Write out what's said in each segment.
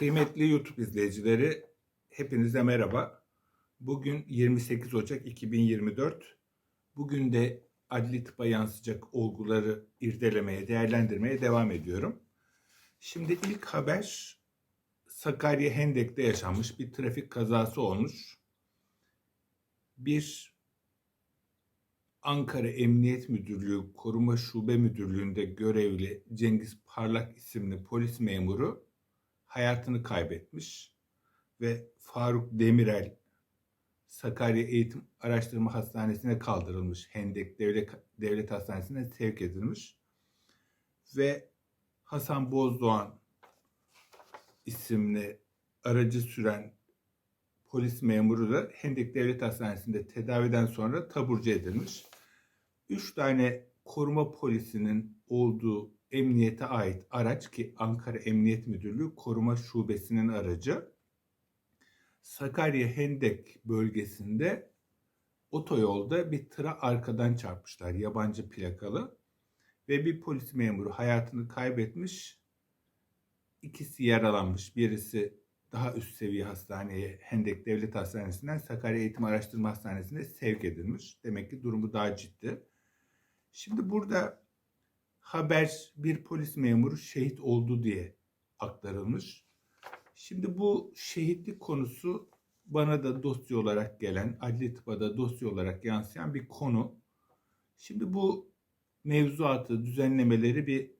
Kıymetli YouTube izleyicileri, hepinize merhaba. Bugün 28 Ocak 2024. Bugün de adli tıpa yansıyacak olguları irdelemeye, değerlendirmeye devam ediyorum. Şimdi ilk haber Sakarya Hendek'te yaşanmış bir trafik kazası olmuş. Bir Ankara Emniyet Müdürlüğü Koruma Şube Müdürlüğü'nde görevli Cengiz Parlak isimli polis memuru hayatını kaybetmiş ve Faruk Demirel Sakarya Eğitim Araştırma Hastanesi'ne kaldırılmış. Hendek Devlet, Devlet Hastanesi'ne sevk edilmiş. Ve Hasan Bozdoğan isimli aracı süren polis memuru da Hendek Devlet Hastanesi'nde tedaviden sonra taburcu edilmiş. Üç tane koruma polisinin olduğu emniyete ait araç ki Ankara Emniyet Müdürlüğü Koruma Şubesi'nin aracı Sakarya Hendek bölgesinde otoyolda bir tıra arkadan çarpmışlar yabancı plakalı ve bir polis memuru hayatını kaybetmiş ikisi yaralanmış birisi daha üst seviye hastaneye Hendek Devlet Hastanesi'nden Sakarya Eğitim Araştırma Hastanesi'ne sevk edilmiş. Demek ki durumu daha ciddi. Şimdi burada haber bir polis memuru şehit oldu diye aktarılmış. Şimdi bu şehitlik konusu bana da dosya olarak gelen, adli tıpa da dosya olarak yansıyan bir konu. Şimdi bu mevzuatı, düzenlemeleri bir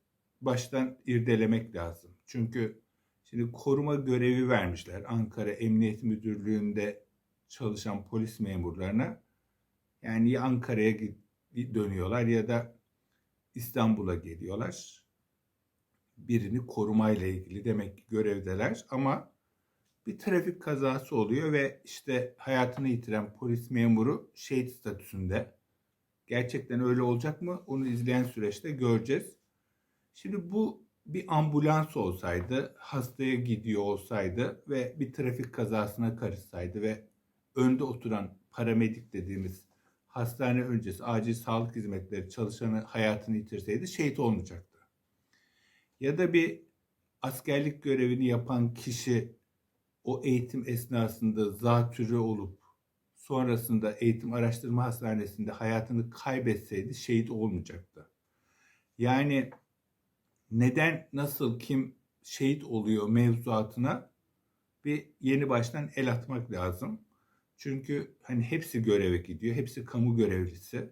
baştan irdelemek lazım. Çünkü şimdi koruma görevi vermişler Ankara Emniyet Müdürlüğü'nde çalışan polis memurlarına. Yani ya Ankara'ya dönüyorlar ya da İstanbul'a geliyorlar. Birini korumayla ilgili demek ki görevdeler ama bir trafik kazası oluyor ve işte hayatını yitiren polis memuru şehit statüsünde. Gerçekten öyle olacak mı? Onu izleyen süreçte göreceğiz. Şimdi bu bir ambulans olsaydı, hastaya gidiyor olsaydı ve bir trafik kazasına karışsaydı ve önde oturan paramedik dediğimiz hastane öncesi acil sağlık hizmetleri çalışanı hayatını yitirseydi şehit olmayacaktı. Ya da bir askerlik görevini yapan kişi o eğitim esnasında zatürre olup sonrasında eğitim araştırma hastanesinde hayatını kaybetseydi şehit olmayacaktı. Yani neden, nasıl, kim şehit oluyor mevzuatına bir yeni baştan el atmak lazım. Çünkü hani hepsi göreve gidiyor, hepsi kamu görevlisi.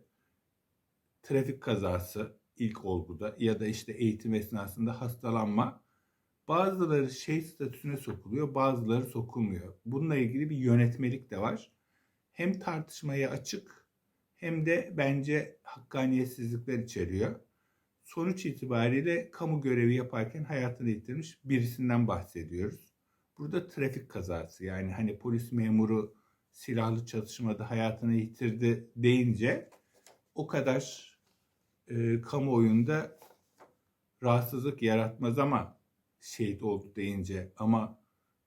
Trafik kazası ilk olguda ya da işte eğitim esnasında hastalanma. Bazıları şehit statüsüne sokuluyor, bazıları sokulmuyor. Bununla ilgili bir yönetmelik de var. Hem tartışmaya açık hem de bence hakkaniyetsizlikler içeriyor sonuç itibariyle kamu görevi yaparken hayatını yitirmiş birisinden bahsediyoruz. Burada trafik kazası yani hani polis memuru silahlı çatışmada hayatını yitirdi deyince o kadar e, kamuoyunda rahatsızlık yaratmaz ama şehit oldu deyince ama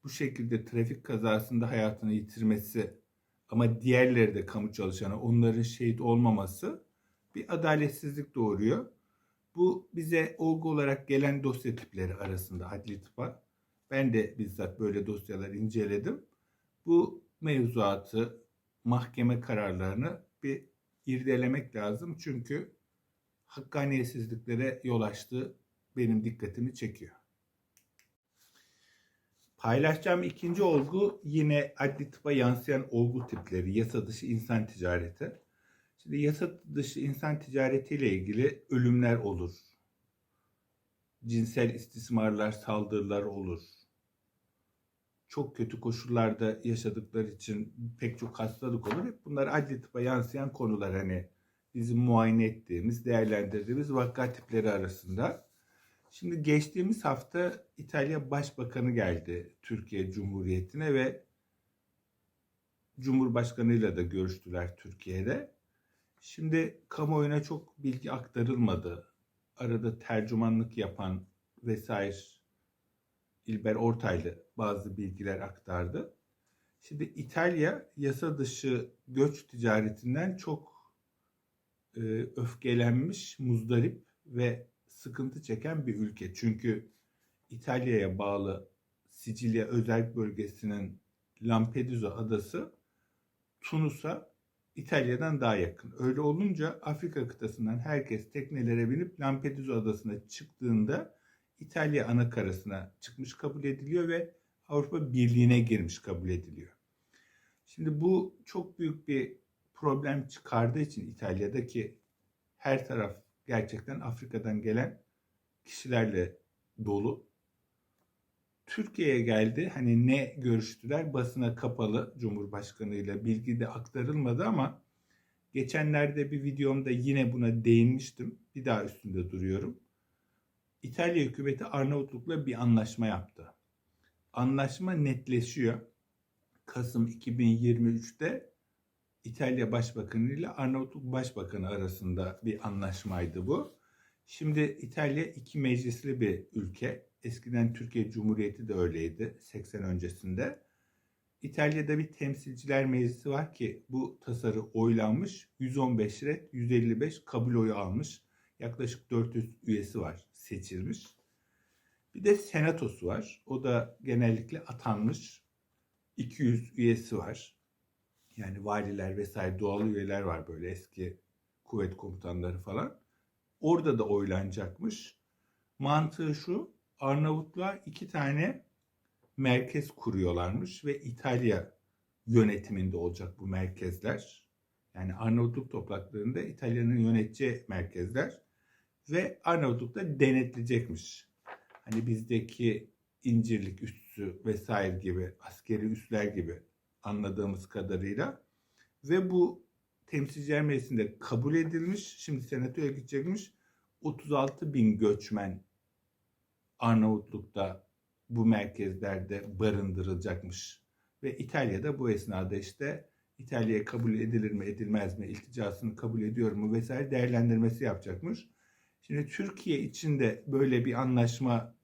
bu şekilde trafik kazasında hayatını yitirmesi ama diğerleri de kamu çalışanı onların şehit olmaması bir adaletsizlik doğuruyor. Bu bize olgu olarak gelen dosya tipleri arasında adli tıpa. Ben de bizzat böyle dosyalar inceledim. Bu mevzuatı, mahkeme kararlarını bir irdelemek lazım. Çünkü hakkaniyetsizliklere yol açtığı benim dikkatimi çekiyor. Paylaşacağım ikinci olgu yine adli tıpa yansıyan olgu tipleri, yasa dışı insan ticareti. Şimdi yasa dışı insan ticaretiyle ilgili ölümler olur. Cinsel istismarlar, saldırılar olur. Çok kötü koşullarda yaşadıkları için pek çok hastalık olur. Hep bunlar adli tıpa yansıyan konular hani bizim muayene ettiğimiz, değerlendirdiğimiz vaka tipleri arasında. Şimdi geçtiğimiz hafta İtalya Başbakanı geldi Türkiye Cumhuriyeti'ne ve Cumhurbaşkanıyla da görüştüler Türkiye'de. Şimdi kamuoyuna çok bilgi aktarılmadı. Arada tercümanlık yapan vesaire İlber Ortaylı bazı bilgiler aktardı. Şimdi İtalya yasa dışı göç ticaretinden çok e, öfkelenmiş, muzdarip ve sıkıntı çeken bir ülke. Çünkü İtalya'ya bağlı Sicilya özel bölgesinin Lampedusa adası Tunus'a İtalya'dan daha yakın. Öyle olunca Afrika kıtasından herkes teknelere binip Lampedusa adasına çıktığında İtalya ana karasına çıkmış kabul ediliyor ve Avrupa Birliği'ne girmiş kabul ediliyor. Şimdi bu çok büyük bir problem çıkardığı için İtalya'daki her taraf gerçekten Afrika'dan gelen kişilerle dolu. Türkiye'ye geldi. Hani ne görüştüler? Basına kapalı Cumhurbaşkanıyla bilgi de aktarılmadı ama geçenlerde bir videomda yine buna değinmiştim. Bir daha üstünde duruyorum. İtalya hükümeti Arnavutluk'la bir anlaşma yaptı. Anlaşma netleşiyor. Kasım 2023'te İtalya Başbakanı ile Arnavutluk Başbakanı arasında bir anlaşmaydı bu. Şimdi İtalya iki meclisli bir ülke. Eskiden Türkiye Cumhuriyeti de öyleydi 80 öncesinde. İtalya'da bir temsilciler meclisi var ki bu tasarı oylanmış. 115 red, 155 kabul oyu almış. Yaklaşık 400 üyesi var seçilmiş. Bir de senatosu var. O da genellikle atanmış. 200 üyesi var. Yani valiler vesaire doğal üyeler var böyle eski kuvvet komutanları falan. Orada da oylanacakmış. Mantığı şu. Arnavutluğa iki tane merkez kuruyorlarmış ve İtalya yönetiminde olacak bu merkezler. Yani Arnavutluk topraklarında İtalya'nın yöneteceği merkezler ve Arnavutluk'ta denetleyecekmiş. Hani bizdeki incirlik üssü vesaire gibi askeri üsler gibi anladığımız kadarıyla ve bu temsilciler meclisinde kabul edilmiş. Şimdi senatoya gidecekmiş. 36 bin göçmen Arnavutluk'ta bu merkezlerde barındırılacakmış. Ve İtalya'da bu esnada işte İtalya'ya kabul edilir mi edilmez mi, ilticasını kabul ediyor mu vesaire değerlendirmesi yapacakmış. Şimdi Türkiye için de böyle bir anlaşma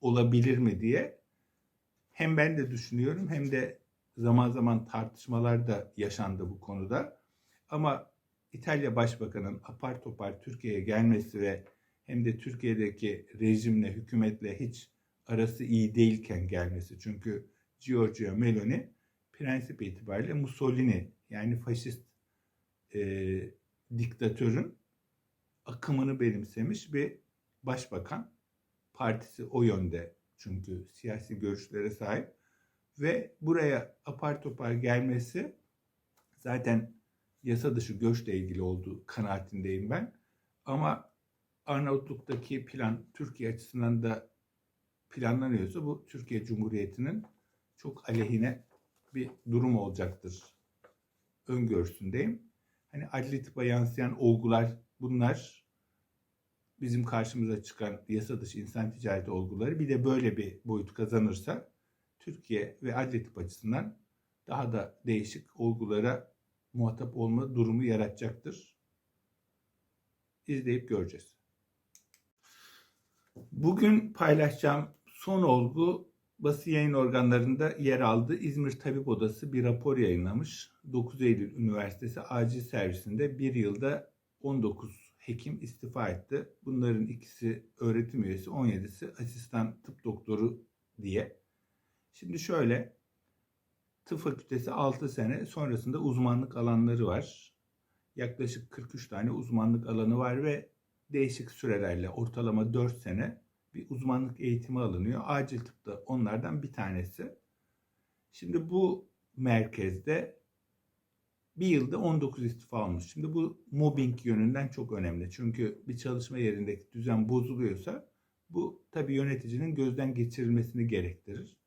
olabilir mi diye hem ben de düşünüyorum hem de zaman zaman tartışmalar da yaşandı bu konuda. Ama İtalya Başbakanı'nın apar topar Türkiye'ye gelmesi ve hem de Türkiye'deki rejimle, hükümetle hiç arası iyi değilken gelmesi. Çünkü Giorgio Meloni prensip itibariyle Mussolini yani faşist e, diktatörün akımını benimsemiş bir başbakan. Partisi o yönde çünkü siyasi görüşlere sahip ve buraya apar topar gelmesi zaten yasa dışı göçle ilgili olduğu kanaatindeyim ben. Ama Arnavutluk'taki plan Türkiye açısından da planlanıyorsa bu Türkiye Cumhuriyeti'nin çok aleyhine bir durum olacaktır. Öngörüsündeyim. Hani adli tıpa yansıyan olgular bunlar bizim karşımıza çıkan yasa dışı insan ticareti olguları bir de böyle bir boyut kazanırsa Türkiye ve adli tıp açısından daha da değişik olgulara muhatap olma durumu yaratacaktır. İzleyip göreceğiz. Bugün paylaşacağım son olgu basın yayın organlarında yer aldı. İzmir Tabip Odası bir rapor yayınlamış. 9 Eylül Üniversitesi acil servisinde bir yılda 19 hekim istifa etti. Bunların ikisi öğretim üyesi, 17'si asistan tıp doktoru diye. Şimdi şöyle, tıp fakültesi 6 sene sonrasında uzmanlık alanları var. Yaklaşık 43 tane uzmanlık alanı var ve değişik sürelerle ortalama 4 sene bir uzmanlık eğitimi alınıyor. Acil tıpta onlardan bir tanesi. Şimdi bu merkezde bir yılda 19 istifa almış. Şimdi bu mobbing yönünden çok önemli. Çünkü bir çalışma yerindeki düzen bozuluyorsa bu tabii yöneticinin gözden geçirilmesini gerektirir.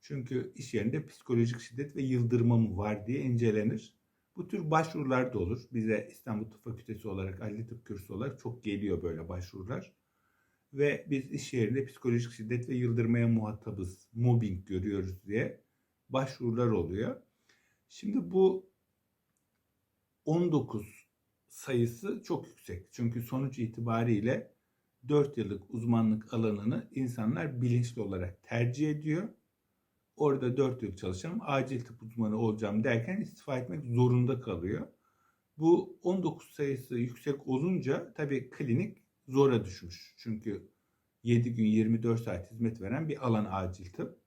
Çünkü iş yerinde psikolojik şiddet ve yıldırma mı var diye incelenir. Bu tür başvurular da olur. Bize İstanbul Tıp Fakültesi olarak, adli tıp kürsüsü olarak çok geliyor böyle başvurular. Ve biz iş yerinde psikolojik şiddet ve yıldırmaya muhatabız, mobbing görüyoruz diye başvurular oluyor. Şimdi bu 19 sayısı çok yüksek. Çünkü sonuç itibariyle 4 yıllık uzmanlık alanını insanlar bilinçli olarak tercih ediyor. Orada 4 yıl çalışacağım, acil tıp uzmanı olacağım derken istifa etmek zorunda kalıyor. Bu 19 sayısı yüksek olunca tabii klinik zora düşmüş. Çünkü 7 gün 24 saat hizmet veren bir alan acil tıp.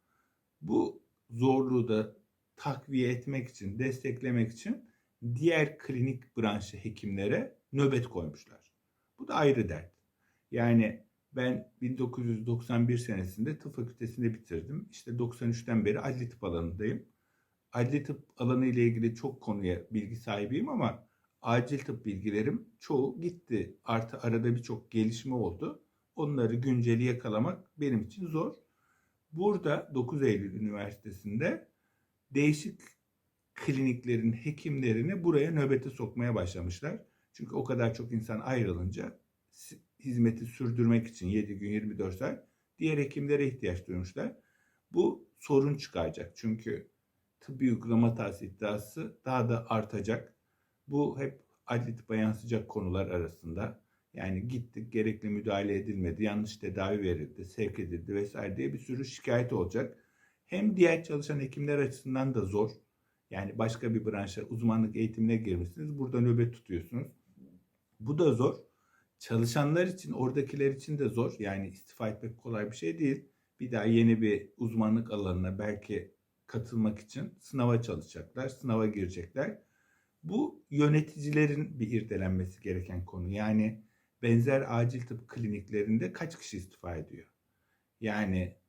Bu zorluğu da takviye etmek için, desteklemek için diğer klinik branşı hekimlere nöbet koymuşlar. Bu da ayrı dert. Yani ben 1991 senesinde tıp fakültesinde bitirdim. İşte 93'ten beri adli tıp alanındayım. Adli tıp alanı ile ilgili çok konuya bilgi sahibiyim ama acil tıp bilgilerim çoğu gitti. Artı arada birçok gelişme oldu. Onları günceli yakalamak benim için zor. Burada 9 Eylül Üniversitesi'nde değişik kliniklerin hekimlerini buraya nöbete sokmaya başlamışlar. Çünkü o kadar çok insan ayrılınca hizmeti sürdürmek için 7 gün 24 saat diğer hekimlere ihtiyaç duymuşlar. Bu sorun çıkaracak. Çünkü tıbbi uygulama hatası iddiası daha da artacak. Bu hep adli tıpa yansıyacak konular arasında. Yani gittik gerekli müdahale edilmedi, yanlış tedavi verildi, sevk edildi vesaire diye bir sürü şikayet olacak. Hem diğer çalışan hekimler açısından da zor. Yani başka bir branşa uzmanlık eğitimine girmişsiniz. Burada nöbet tutuyorsunuz. Bu da zor. Çalışanlar için, oradakiler için de zor. Yani istifa etmek kolay bir şey değil. Bir daha yeni bir uzmanlık alanına belki katılmak için sınava çalışacaklar, sınava girecekler. Bu yöneticilerin bir irdelenmesi gereken konu. Yani benzer acil tıp kliniklerinde kaç kişi istifa ediyor? Yani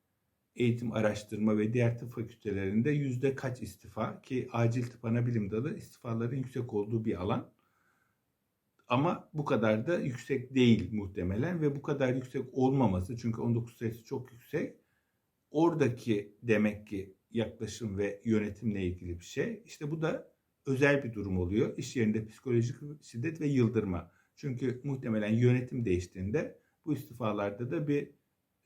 eğitim araştırma ve diğer tıp fakültelerinde yüzde kaç istifa ki acil tıp ana bilim dalı istifaların yüksek olduğu bir alan. Ama bu kadar da yüksek değil muhtemelen ve bu kadar yüksek olmaması çünkü 19 sayısı çok yüksek. Oradaki demek ki yaklaşım ve yönetimle ilgili bir şey. İşte bu da özel bir durum oluyor. İş yerinde psikolojik şiddet ve yıldırma. Çünkü muhtemelen yönetim değiştiğinde bu istifalarda da bir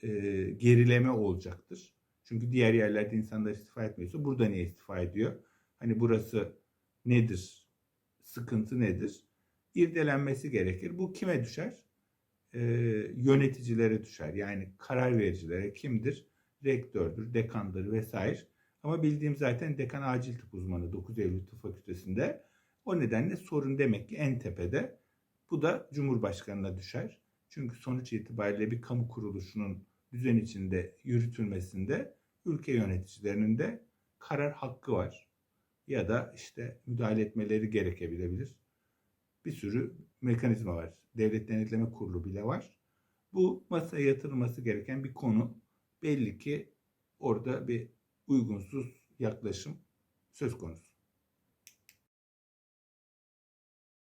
e, gerileme olacaktır. Çünkü diğer yerlerde insanlar istifa etmiyorsa burada niye istifa ediyor? Hani burası nedir? Sıkıntı nedir? İrdelenmesi gerekir. Bu kime düşer? E, yöneticilere düşer. Yani karar vericilere kimdir? Rektördür, dekandır vesaire. Ama bildiğim zaten dekan acil tıp uzmanı 9 Eylül Tıp Fakültesi'nde. O nedenle sorun demek ki en tepede. Bu da Cumhurbaşkanı'na düşer. Çünkü sonuç itibariyle bir kamu kuruluşunun düzen içinde yürütülmesinde ülke yöneticilerinin de karar hakkı var. Ya da işte müdahale etmeleri gerekebilebilir. Bir sürü mekanizma var. Devlet Denetleme Kurulu bile var. Bu masaya yatırılması gereken bir konu. Belli ki orada bir uygunsuz yaklaşım söz konusu.